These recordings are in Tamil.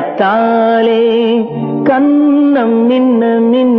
കരത്താലേ കന്നം നിന്ന നിന്ന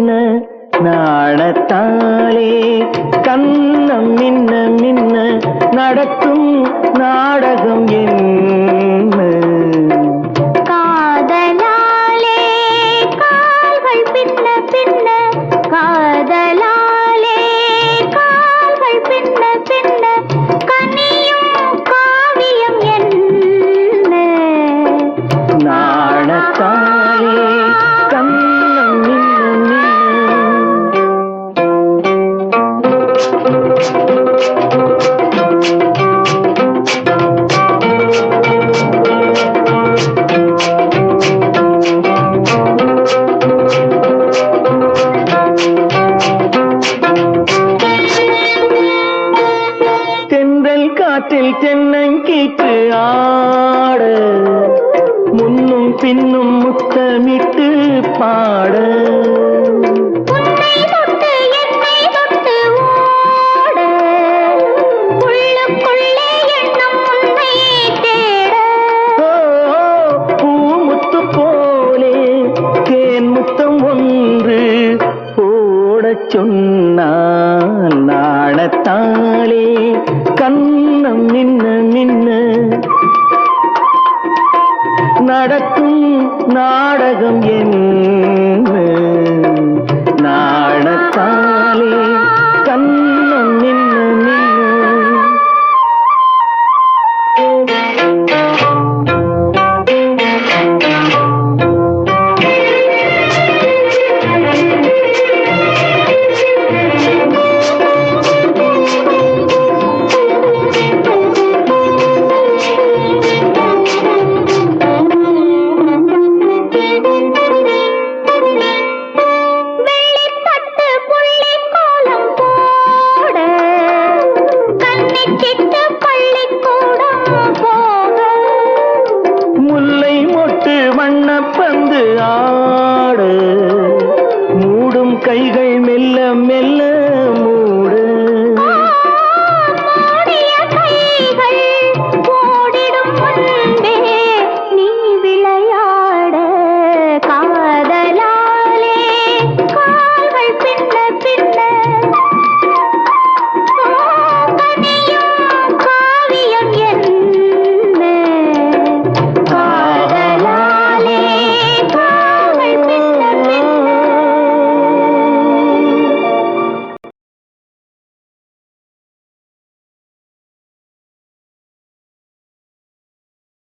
முழங்கிற்று ஆட. முன்னும் பின்னும் முத்தமிட்டு பாட. சொன்ன நாணத்தாலே கண் நடக்கும் நாடகம் என்ன?